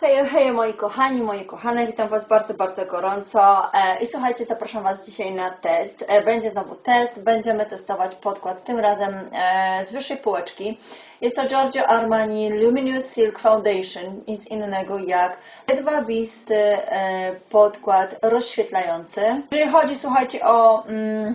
Hej, hej moi kochani, moje kochane, witam Was bardzo, bardzo gorąco. E, i słuchajcie, zapraszam Was dzisiaj na test. E, będzie znowu test, będziemy testować podkład, tym razem e, z wyższej półeczki. Jest to Giorgio Armani Luminous Silk Foundation, nic innego jak jedwabisty e, podkład rozświetlający. Jeżeli chodzi, słuchajcie, o... Mm,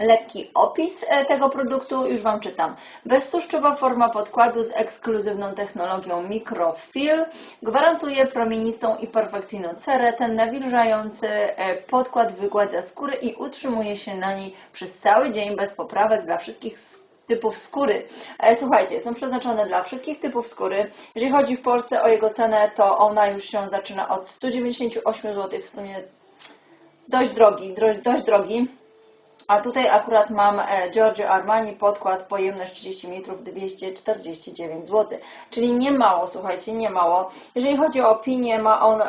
lekki opis e, tego produktu, już Wam czytam. Beztłuszczowa forma podkładu z ekskluzywną technologią microfil gwarantuje promienistą i perfekcyjną cerę. Ten nawilżający e, podkład wygładza skórę i utrzymuje się na niej przez cały dzień bez poprawek dla wszystkich s- typów skóry. E, Słuchajcie, są przeznaczone dla wszystkich typów skóry. Jeżeli chodzi w Polsce o jego cenę, to ona już się zaczyna od 198 zł, w sumie dość drogi, dość, dość drogi. A tutaj akurat mam e, Giorgio Armani podkład, pojemność 30 ml, 249 zł. Czyli nie mało, słuchajcie, nie mało. Jeżeli chodzi o opinię, ma on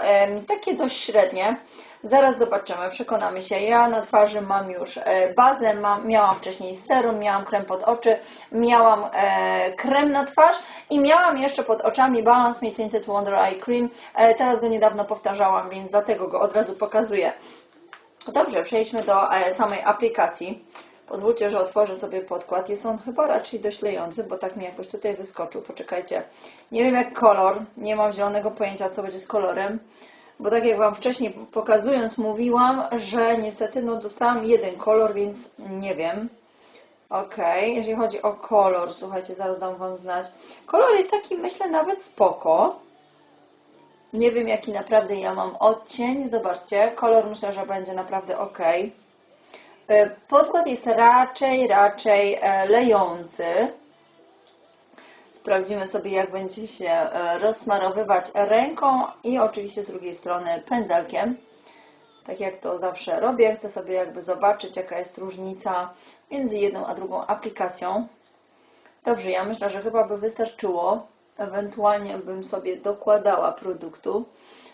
takie dość średnie. Zaraz zobaczymy, przekonamy się. Ja na twarzy mam już e, bazę, mam, miałam wcześniej serum, miałam krem pod oczy, miałam e, krem na twarz i miałam jeszcze pod oczami Balance Me Tinted Wonder Eye Cream. E, teraz go niedawno powtarzałam, więc dlatego go od razu pokazuję. Dobrze, przejdźmy do e, samej aplikacji. Pozwólcie, że otworzę sobie podkład. Jest on chyba raczej dość lejący, bo tak mi jakoś tutaj wyskoczył. Poczekajcie. Nie wiem jak kolor. Nie mam zielonego pojęcia, co będzie z kolorem. Bo tak jak Wam wcześniej pokazując mówiłam, że niestety no, dostałam jeden kolor, więc nie wiem. Ok, jeżeli chodzi o kolor, słuchajcie, zaraz dam Wam znać. Kolor jest taki, myślę, nawet spoko. Nie wiem, jaki naprawdę ja mam odcień. Zobaczcie, kolor myślę, że będzie naprawdę ok. Podkład jest raczej, raczej e, lejący. Sprawdzimy sobie, jak będzie się e, rozsmarowywać ręką i oczywiście z drugiej strony pędzelkiem. Tak jak to zawsze robię, chcę sobie jakby zobaczyć, jaka jest różnica między jedną a drugą aplikacją. Dobrze, ja myślę, że chyba by wystarczyło. Ewentualnie bym sobie dokładała produktu.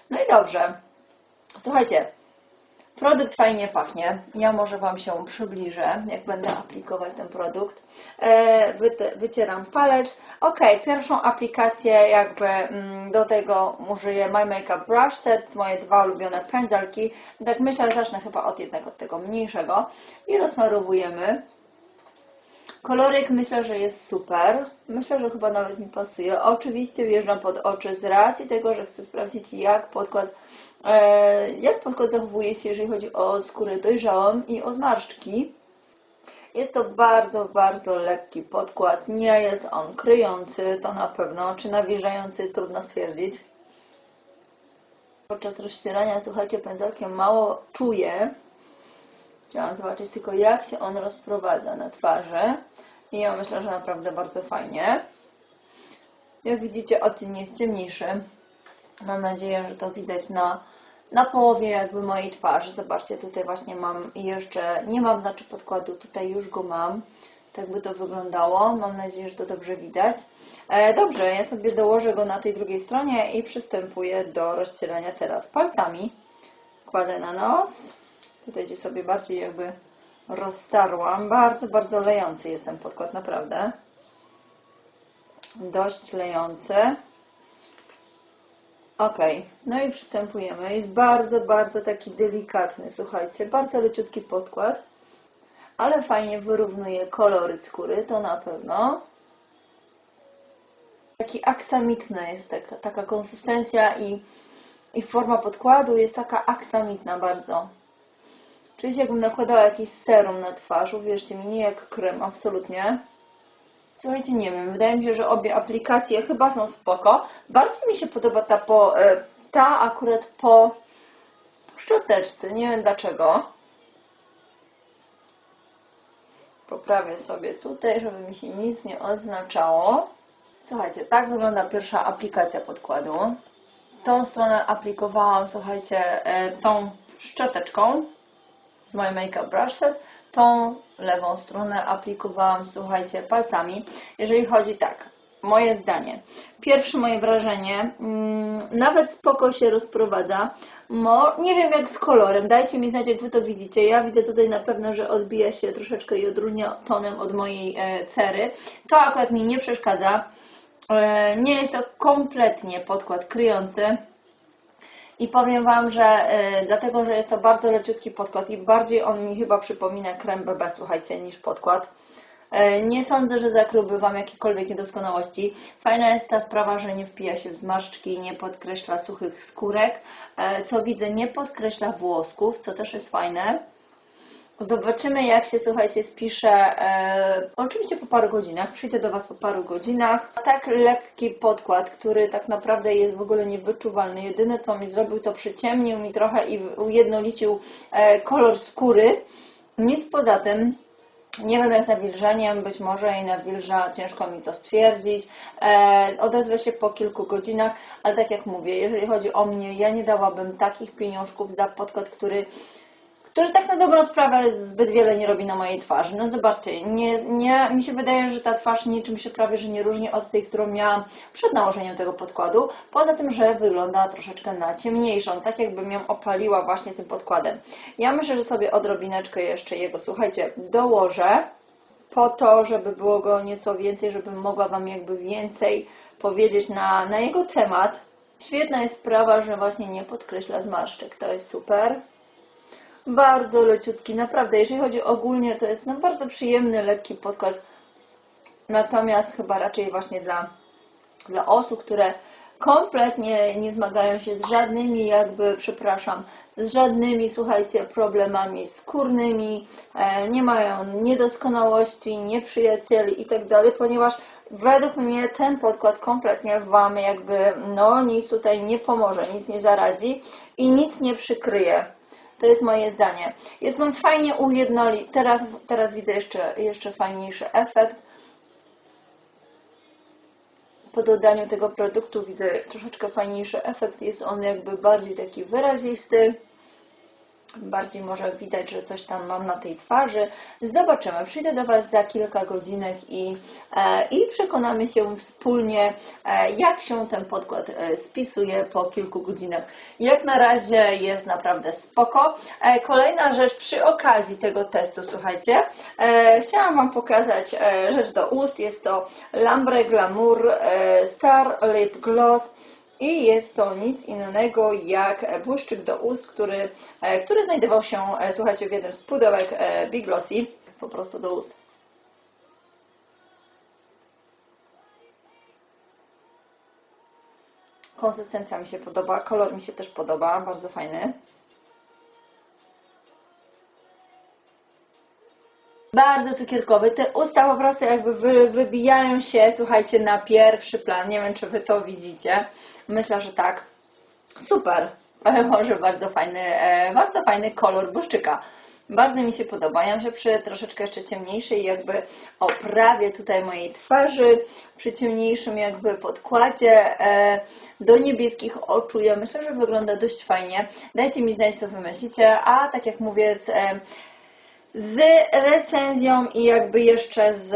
No i dobrze. Słuchajcie, produkt fajnie pachnie. Ja może Wam się przybliżę, jak będę aplikować ten produkt. E, wycieram palec. Ok, pierwszą aplikację jakby mm, do tego użyję My Makeup Brush Set, moje dwa ulubione pędzelki. Tak myślę, że zacznę chyba od jednego, od tego mniejszego. I rozsmarowujemy. Koloryk myślę, że jest super. Myślę, że chyba nawet mi pasuje. Oczywiście wjeżdżam pod oczy z racji tego, że chcę sprawdzić, jak podkład, e, jak podkład zachowuje się, jeżeli chodzi o skórę dojrzałą i o zmarszczki. Jest to bardzo, bardzo lekki podkład. Nie jest on kryjący, to na pewno. Czy nawilżający, trudno stwierdzić. Podczas rozcierania, słuchajcie, pędzelkiem mało czuję. Chciałam zobaczyć tylko, jak się on rozprowadza na twarzy. I ja myślę, że naprawdę bardzo fajnie. Jak widzicie, odcień jest ciemniejszy. Mam nadzieję, że to widać na, na połowie jakby mojej twarzy. Zobaczcie, tutaj właśnie mam jeszcze, nie mam znaczy podkładu, tutaj już go mam. Tak by to wyglądało. Mam nadzieję, że to dobrze widać. E, dobrze, ja sobie dołożę go na tej drugiej stronie i przystępuję do rozcierania teraz palcami. Kładę na nos. Tutaj gdzie sobie bardziej jakby roztarłam. Bardzo, bardzo lejący jest ten podkład, naprawdę. Dość lejący. Ok, no i przystępujemy. Jest bardzo, bardzo taki delikatny, słuchajcie, bardzo leciutki podkład, ale fajnie wyrównuje kolory skóry, to na pewno. Taki aksamitny jest taka, taka konsystencja i, i forma podkładu jest taka aksamitna bardzo. Czyli jakbym nakładała jakiś serum na twarz, uwierzcie mi, nie jak krem, absolutnie. Słuchajcie, nie wiem, wydaje mi się, że obie aplikacje chyba są spoko. Bardziej mi się podoba ta, po, e, ta akurat po szczoteczce, nie wiem dlaczego. Poprawię sobie tutaj, żeby mi się nic nie odznaczało. Słuchajcie, tak wygląda pierwsza aplikacja podkładu. Tą stronę aplikowałam, słuchajcie, e, tą szczoteczką z My Makeup Brush Set. Tą lewą stronę aplikowałam, słuchajcie, palcami. Jeżeli chodzi tak, moje zdanie. Pierwsze moje wrażenie, mm, nawet spoko się rozprowadza. Mo, nie wiem jak z kolorem, dajcie mi znać jak Wy to widzicie. Ja widzę tutaj na pewno, że odbija się troszeczkę i odróżnia tonem od mojej e, cery. To akurat mi nie przeszkadza. E, nie jest to kompletnie podkład kryjący. I powiem Wam, że e, dlatego, że jest to bardzo leciutki podkład i bardziej on mi chyba przypomina krem BB, słuchajcie, niż podkład. E, Nie sądzę, że zakryłby Wam jakiekolwiek niedoskonałości. Fajna jest ta sprawa, że nie wpija się w zmarszczki, nie podkreśla suchych skórek. E, Co widzę, nie podkreśla włosków, co też jest fajne. Zobaczymy, jak się, słuchajcie, spisze. E, oczywiście po paru godzinach. Przyjdę do Was po paru godzinach. Tak lekki podkład, który tak naprawdę jest w ogóle niewyczuwalny. Jedyne, co mi zrobił, to przyciemnił mi trochę i ujednolicił e, kolor skóry. Nic poza tym. Nie wiem jak z nawilżeniem, być może i nawilża, ciężko mi to stwierdzić. E, odezwę się po kilku godzinach, ale tak jak mówię, jeżeli chodzi o mnie, ja nie dałabym takich pieniążków za podkład, który, który tak na dobrą sprawę zbyt wiele nie robi na mojej twarzy. No zobaczcie, nie, nie, mi się wydaje, że ta twarz niczym się prawie że nie różni od tej, którą miałam przed nałożeniem tego podkładu. Poza tym, że wygląda troszeczkę na ciemniejszą, tak jakbym ją opaliła właśnie tym podkładem. Ja myślę, że sobie odrobineczkę jeszcze jego, słuchajcie, dołożę po to, żeby było go nieco więcej, żebym mogła Wam jakby więcej powiedzieć na, na jego temat. Świetna jest sprawa, że właśnie nie podkreśla zmarszczek, to jest super. Bardzo leciutki, naprawdę, jeżeli chodzi ogólnie, to jest no, bardzo przyjemny, lekki podkład. Natomiast chyba raczej właśnie dla, dla osób, które kompletnie nie zmagają się z żadnymi, jakby, przepraszam, z żadnymi, słuchajcie, problemami skórnymi, e, nie mają niedoskonałości, nieprzyjacieli i tak ponieważ według mnie ten podkład kompletnie Wam jakby, no, nic tutaj nie pomoże, nic nie zaradzi i nic nie przykryje. To jest moje zdanie. Jest on fajnie ujednoli. Teraz, teraz widzę jeszcze, jeszcze fajniejszy efekt. Po dodaniu tego produktu widzę troszeczkę fajniejszy efekt. Jest on jakby bardziej taki wyrazisty. Bardziej może widać, że coś tam mam na tej twarzy. Zobaczymy. Przyjdę do Was za kilka godzinek i, e, i przekonamy się wspólnie, e, jak się ten podkład e, spisuje po kilku godzinach. Jak na razie jest naprawdę spoko. Kolejna rzecz przy okazji tego testu, słuchajcie, chciałam Wam pokazać rzecz do ust. Jest to Lambre Glamour Star Lip Gloss. I jest to nic innego jak błyszczyk do ust, który, e, który znajdował się, e, słuchajcie, w jednym z pudełek e, Big Glossy, po prostu do ust. Konsystencja mi się podoba, kolor mi się też podoba, bardzo fajny. Bardzo cukierkowy. Te usta po prostu jakby wy, wybijają się, słuchajcie, na pierwszy plan. Nie wiem, czy Wy to widzicie. Myślę, że tak. Super. Może bardzo fajny, e, bardzo fajny kolor błyszczyka. Bardzo mi się podoba. Ja myślę przy troszeczkę jeszcze ciemniejszej jakby oprawie tutaj mojej twarzy, przy ciemniejszym jakby podkładzie e, do niebieskich oczu. Ja myślę, że wygląda dość fajnie. Dajcie mi znać, co Wy myślicie. A tak jak mówię, z, e, z recenzją i jakby jeszcze z,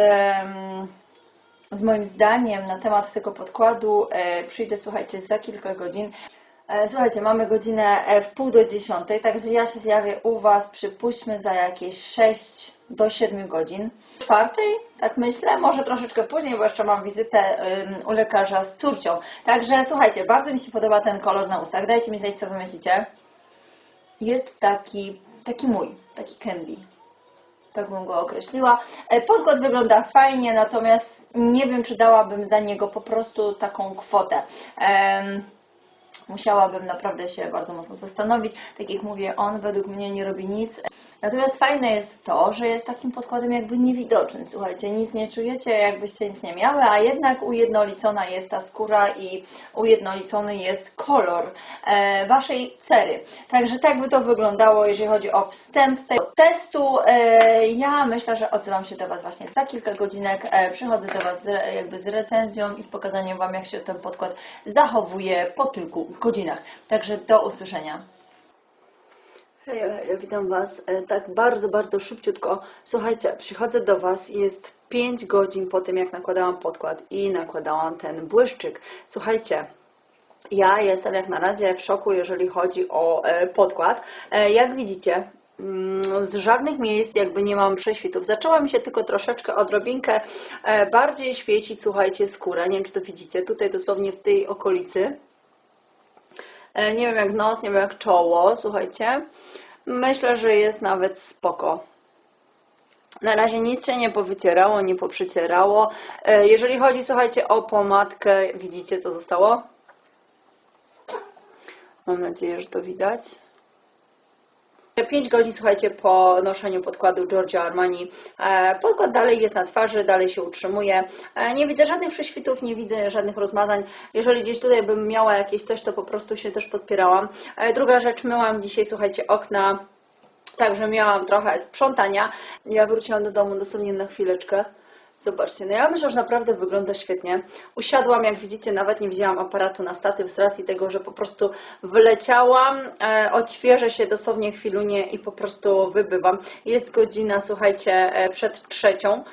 z moim zdaniem na temat tego podkładu e, przyjdę, słuchajcie, za kilka godzin. E, Słuchajcie, mamy godzinę e, w pół do dziesiątej, także ja się zjawię u Was, przypuśćmy, za jakieś 6 do 7 godzin. Czwartej, tak myślę, może troszeczkę później, bo jeszcze mam wizytę u lekarza z córcią. Także słuchajcie, bardzo mi się podoba ten kolor na ustach. Dajcie mi znać, co Wy myślicie. Jest taki, taki mój, taki candy. Tak bym go określiła. E, Podkład wygląda fajnie, natomiast nie wiem, czy dałabym za niego po prostu taką kwotę. Musiałabym naprawdę się bardzo mocno zastanowić. Tak jak mówię, on według mnie nie robi nic. Natomiast fajne jest to, że jest takim podkładem jakby niewidocznym. Słuchajcie, nic nie czujecie, jakbyście nic nie miały, a jednak ujednolicona jest ta skóra i ujednolicony jest kolor e, Waszej cery. Także tak by to wyglądało, jeżeli chodzi o wstęp tego testu. E, ja myślę, że odzywam się do Was właśnie za kilka godzinek. E, przychodzę do Was jakby z recenzją i z pokazaniem Wam, jak się ten podkład zachowuje po kilku godzinach. Także do usłyszenia. Hej, hej, witam Was. E, Tak bardzo, bardzo szybciutko. Słuchajcie, przychodzę do Was, jest 5 godzin po tym, jak nakładałam podkład i nakładałam ten błyszczyk. Słuchajcie, ja jestem jak na razie w szoku, jeżeli chodzi o e, podkład. E, jak widzicie, mm, z żadnych miejsc jakby nie mam prześwitów. Zaczęła mi się tylko troszeczkę, odrobinkę bardziej świecić, słuchajcie, skóra. Nie wiem, czy to widzicie, tutaj dosłownie w tej okolicy. E, Nie wiem jak nos, nie wiem jak czoło, słuchajcie. Myślę, że jest nawet spoko. Na razie nic się nie powycierało, nie poprzycierało. E, Jeżeli chodzi, słuchajcie, o pomadkę, widzicie co zostało? Mam nadzieję, że to widać. 5 godzin, słuchajcie, po noszeniu podkładu Giorgio Armani. E, Podkład dalej jest na twarzy, dalej się utrzymuje. E, Nie widzę żadnych prześwitów, nie widzę żadnych rozmazań. Jeżeli gdzieś tutaj bym miała jakieś coś, to po prostu się też podpierałam. E, Druga rzecz, myłam dzisiaj, słuchajcie, okna. Także miałam trochę sprzątania. Ja wróciłam do domu dosłownie na chwileczkę. Zobaczcie, no ja myślę, że naprawdę wygląda świetnie. Usiadłam, jak widzicie, nawet nie wzięłam aparatu na statyw z racji tego, że po prostu wyleciałam, e, odświeżę się dosłownie chwilunię i po prostu wybywam. Jest godzina, słuchajcie, e, przed trzecią.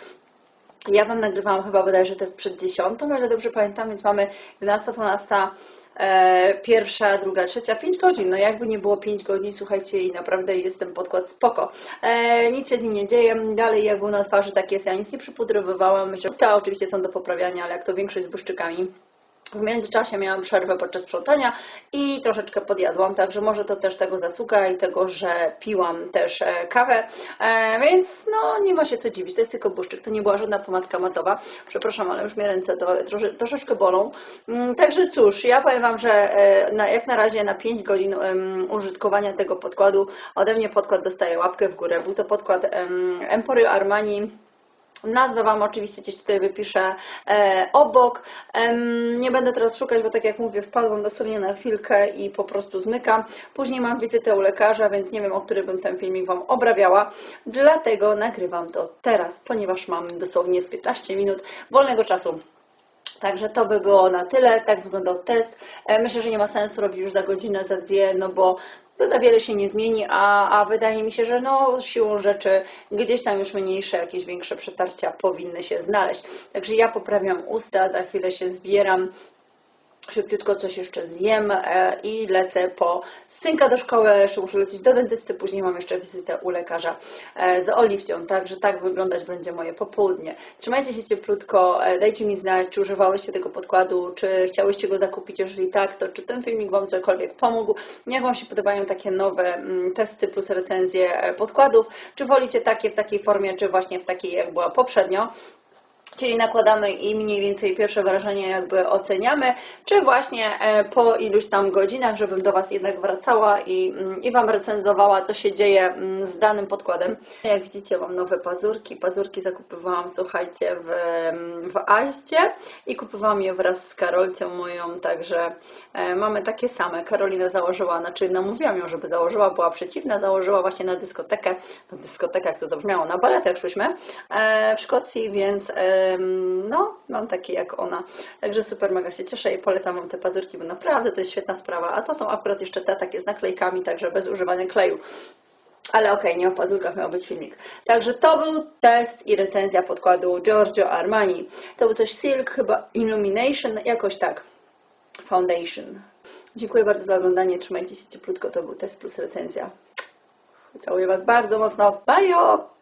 Ja Wam nagrywałam chyba bodajże to jest przed dziesiątą, ale dobrze pamiętam, więc mamy 11, 12, e, pierwsza, druga, trzecia, 5 godzin. No jakby nie było 5 godzin, słuchajcie, i naprawdę jest ten podkład spoko. E, nic się z nim nie dzieje. Dalej jak był na twarzy, tak jest. Ja nic nie przypudrowywałam. Myślę, oczywiście są do poprawiania, ale jak to większość z błyszczykami. W międzyczasie miałam przerwę podczas sprzątania i troszeczkę podjadłam, także może to też tego zasługa i tego, że piłam też e, kawę, e, więc no nie ma się co dziwić, to jest tylko błyszczyk, to nie była żadna pomadka matowa, przepraszam, ale już mnie ręce to, trosze, troszeczkę bolą. Mm, Także cóż, ja powiem Wam, że e, jak na razie na 5 godzin użytkowania tego podkładu ode mnie podkład dostaje łapkę w górę. Był to podkład em, Emporio Armani Nazwę Wam oczywiście gdzieś tutaj wypiszę e, obok. Nie będę teraz szukać, bo tak jak mówię, wpadłam dosłownie na chwilkę i po prostu zmykam. Później mam wizytę u lekarza, więc nie wiem, o który bym ten filmik Wam obrabiała. Dlatego nagrywam to teraz, ponieważ mam dosłownie z 15 minut wolnego czasu. Także to by było na tyle. Tak wyglądał test. E, Myślę, że nie ma sensu robić już za godzinę, za dwie, no bo to za wiele się nie zmieni, a, a wydaje mi się, że no, siłą rzeczy gdzieś tam już mniejsze, jakieś większe przetarcia powinny się znaleźć. Także ja poprawiam usta, za chwilę się zbieram. Szybciutko coś jeszcze zjem e, i lecę po synka do szkoły. Jeszcze muszę lecieć do dentysty, później mam jeszcze wizytę u lekarza e, z oliwcią. Także tak wyglądać będzie moje popołudnie. Trzymajcie się cieplutko, e, dajcie mi znać, czy używałyście tego podkładu, czy chciałyście go zakupić. Jeżeli tak, to czy ten filmik Wam cokolwiek pomógł. Jak Wam się podobają takie nowe mm, testy plus recenzje podkładów? Czy wolicie takie w takiej formie, czy właśnie w takiej, jak była poprzednio? Czyli nakładamy i mniej więcej pierwsze wrażenie jakby oceniamy, czy właśnie e, po iluś tam godzinach, żebym do Was jednak wracała i, mm, i Wam recenzowała, co się dzieje mm, z danym podkładem. Jak widzicie, mam nowe pazurki. Pazurki zakupywałam, słuchajcie, w, w Aście i kupowałam je wraz z Karolcią moją, także e, mamy takie same. Karolina założyła, znaczy namówiłam ją, żeby założyła, była przeciwna, założyła właśnie na dyskotekę, na dyskotekę, jak to zabrzmiało, na balet jak szłyśmy e, w Szkocji, więc no, mam takie jak ona. Także super, mega się cieszę i polecam Wam te pazurki, bo naprawdę to jest świetna sprawa. A to są akurat jeszcze te takie z naklejkami, także bez używania kleju. Ale okej, nie o pazurkach miał być filmik. Także to był test i recenzja podkładu Giorgio Armani. To był coś Silk, chyba Illumination, jakoś tak. Foundation. Dziękuję bardzo za oglądanie. Trzymajcie się cieplutko. To był test plus recenzja. Całuję Was bardzo mocno. Bye!